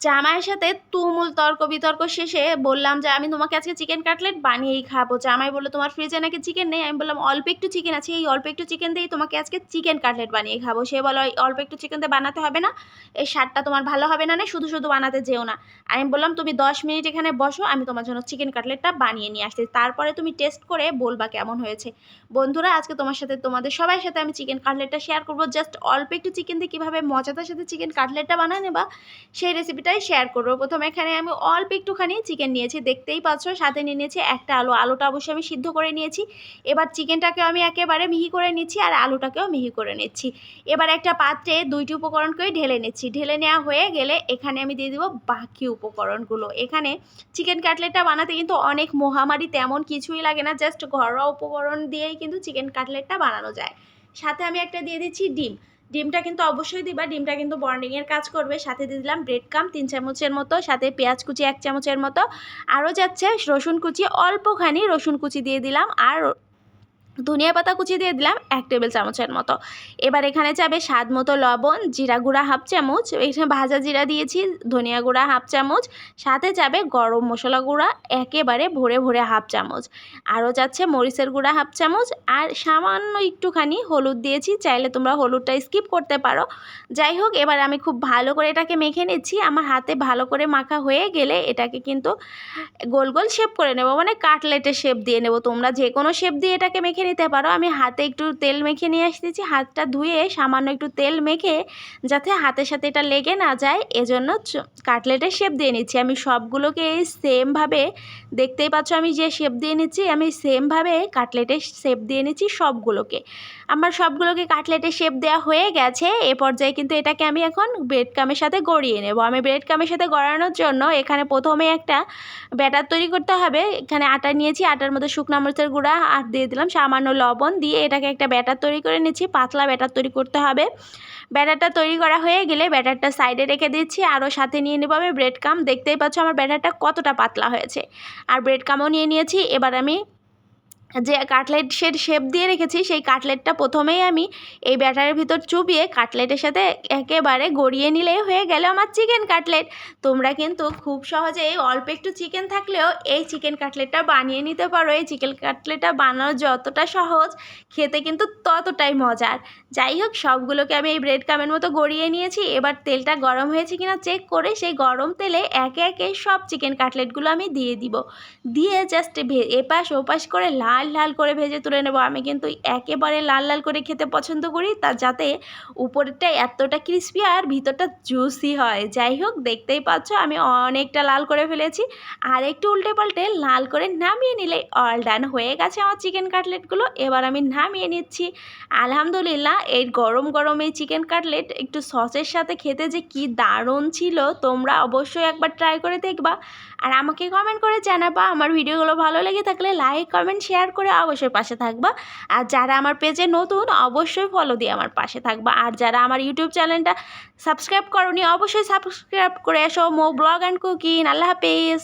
জামাইয়ের সাথে তুমুল তর্ক বিতর্ক শেষে বললাম যে, আমি তোমাকে আজকে চিকেন কাটলেট বানিয়েই খাব। জামাই বলল, তোমার ফ্রিজে নাকি চিকেন নেই? আমি বললাম, অল্প একটু চিকেন আছে, এই অল্প একটু চিকেন দিয়েই তোমাকে আজকে চিকেন কাটলেট বানিয়ে খাব। সে বলো "এই অল্প একটু চিকেন দিয়ে বানাতে হবে না, এই স্বাদটা তোমার ভালো হবে না না শুধু শুধু বানাতে যেও না। আমি বললাম, তুমি দশ মিনিট এখানে বসো, আমি তোমার জন্য চিকেন কাটলেটটা বানিয়ে নিয়ে আসছি। তারপরে তুমি টেস্ট করে বলবা কেমন হয়েছে। বন্ধুরা, আজকে তোমার সাথে, তোমাদের সবার সাথে আমি চিকেন কাটলেটটা শেয়ার করব। জাস্ট অল্প একটু চিকেন দিয়ে কীভাবে মজাদার সাথে চিকেন কাটলেটটা বানায় নেবা, সেই রেসিপিটাই শেয়ার করব। প্রথমে এখানে আমি অল্প একটুখানি চিকেন নিয়েছি, দেখতেই পাচ্ছ, সাথে নিয়ে নিয়েছি একটা আলু। আলুটা অবশ্যই আমি সিদ্ধ করে নিয়েছি। এবার চিকেনটাকেও আমি একেবারে মিহি করে নিচ্ছি আর আলুটাকেও মিহি করে নিচ্ছি। এবার একটা পাত্রে দুইটি উপকরণকেই ঢেলে নিচ্ছি। ঢেলে নেওয়া হয়ে গেলে এখানে আমি দিয়ে দিব বাকি উপকরণগুলো। এখানে চিকেন কাটলেটটা বানাতে কিন্তু অনেক মহামারী তেমন কিছুই লাগে না জাস্ট ঘরোয়া উপকরণ দিয়েই কিন্তু চিকেন কাটলেটটা বানানো যায়। সাথে আমি একটা দিয়ে দিচ্ছি ডিম। ডিমটা কিন্তু অবশ্যই দিবা, ডিমটা কিন্তু বর্নিংয়ের কাজ করবে। সাথে দিয়ে দিলাম ব্রেড কাম তিন চামচের মতো, সাথে পেঁয়াজ কুচি এক চামচের মতো। আরও যাচ্ছে রসুন কুচি, অল্পখানি রসুন কুচি দিয়ে দিলাম। আর ধনিয়া পাতা কুচি দিয়ে দিলাম এক টেবিল চামচের মতো। এবার এখানে যাবে স্বাদ মতো লবণ, জিরা গুঁড়া হাফ চামচ, এখানে ভাজা জিরা দিয়েছি, ধনিয়া গুঁড়া হাফ চামচ, সাথে যাবে গরম মশলা গুঁড়া, একেবারে ভরে ভরে হাফ চামচ। আরও যাচ্ছে মরিচের গুঁড়া হাফ চামচ, আর সামান্য একটুখানি হলুদ দিয়েছি, চাইলে তোমরা হলুদটা স্কিপ করতে পারো। যাই হোক, এবার আমি খুব ভালো করে এটাকে মেখে নিচ্ছি। আমার হাতে ভালো করে মাখা হয়ে গেলে এটাকে কিন্তু গোল গোল শেপ করে নেব মানে কাটলেটের শেপ দিয়ে নেব। তোমরা যে কোনো শেপ দিয়ে এটাকে মেখে নিতে পারো। আমি হাতে একটু তেল মেখে নিয়ে আসতেছি। হাতটা ধুয়ে সামান্য একটু তেল মেখে যাতে হাতের সাথে এটা লেগে না যায়, এজন্য কাটলেটের শেপ দিয়ে নিচ্ছি। আমি সবগুলোকে সেমভাবে দেখতেই পাচ্ছ আমি যে শেপ দিয়ে নিচ্ছি, আমি সেমভাবে কাটলেটের শেপ দিয়ে নিচ্ছি সবগুলোকে। আমার সবগুলোকে কাটলেটের শেপ দেওয়া হয়ে গেছে। এ পর্যায়ে কিন্তু এটাকে আমি এখন ব্রেড কামের সাথে গড়িয়ে নেব। আমি ব্রেড কামের সাথে গড়ানোর জন্য এখানে প্রথমে একটা ব্যাটার তৈরি করতে হবে। এখানে আটা নিয়েছি, আটার মধ্যে শুকনো মরিচের গুঁড়া আর দিয়ে দিলাম সামান্য লবণ দিয়ে এটাকে একটা ব্যাটার তৈরি করে নিচ্ছি, পাতলা ব্যাটার তৈরি করতে হবে। ব্যাটারটা তৈরি করা হয়ে গেলে ব্যাটারটা সাইডে রেখে দিচ্ছি, আরও সাথে নিয়ে নেব আমি ব্রেড কাম দেখতেই পাচ্ছ আমার ব্যাটারটা কতটা পাতলা হয়েছে। আর ব্রেড কামও নিয়ে নিয়েছি, এবার আমি যে কাটলেটের শেপ দিয়ে রেখেছি, সেই কাটলেটটা প্রথমেই আমি এই ব্যাটারের ভিতর চুবিয়ে কাটলেটের সাথে একেবারে গড়িয়ে নিলে হয়ে গেল আমার চিকেন কাটলেট। তোমরা কিন্তু খুব সহজেই অল্প একটু চিকেন থাকলেও এই চিকেন কাটলেটটা বানিয়ে নিতে পারো। এই চিকেন কাটলেটটা বানানো যতটা সহজ, খেতে কিন্তু ততটাই মজার। যাই হোক, সবগুলোকে আমি এই ব্রেড কামের মতো গড়িয়ে নিয়েছি। এবার তেলটা গরম হয়েছে কিনা চেক করে সেই গরম তেলে একে একে সব চিকেন কাটলেটগুলো আমি দিয়ে দিব। দিয়ে জাস্ট এপাশ ওপাশ করে লাল লাল লাল করে ভেজে তুলে নেব। আমি কিন্তু একেবারে লাল লাল করে খেতে পছন্দ করি, তা যাতে উপরেরটা এতটা ক্রিস্পি আর ভিতরটা জুসি হয়। যাই হোক, দেখতেই পাচ্ছ আমি অনেকটা লাল করে ফেলেছি। আর একটু উল্টে পাল্টে লাল করে নামিয়ে নিলে অল ডান হয়ে গেছে আমার চিকেন কাটলেটগুলো এবার আমি নামিয়ে নিচ্ছি। আলহামদুলিল্লাহ, এই গরম গরম এই চিকেন কাটলেট একটু সসের সাথে খেতে যে কি দারুণ ছিল, তোমরা অবশ্যই একবার ট্রাই করে দেখবা। আর আমাকে কমেন্ট করে জানাবা, আমার ভিডিওগুলো ভালো লেগে থাকলে লাইক কমেন্ট শেয়ার শেয়ার করে অবশ্যই পাশে থাকবা। আর যারা আমার পেজে নতুন, অবশ্যই ফলো দিয়ে আমার পাশে থাকবা। আর যারা আমার ইউটিউব চ্যানেলটা সাবস্ক্রাইব করনি, অবশ্যই সাবস্ক্রাইব করে এসো। মো ব্লগ অ্যান্ড কুকিং আল্লাহ হাফিজ।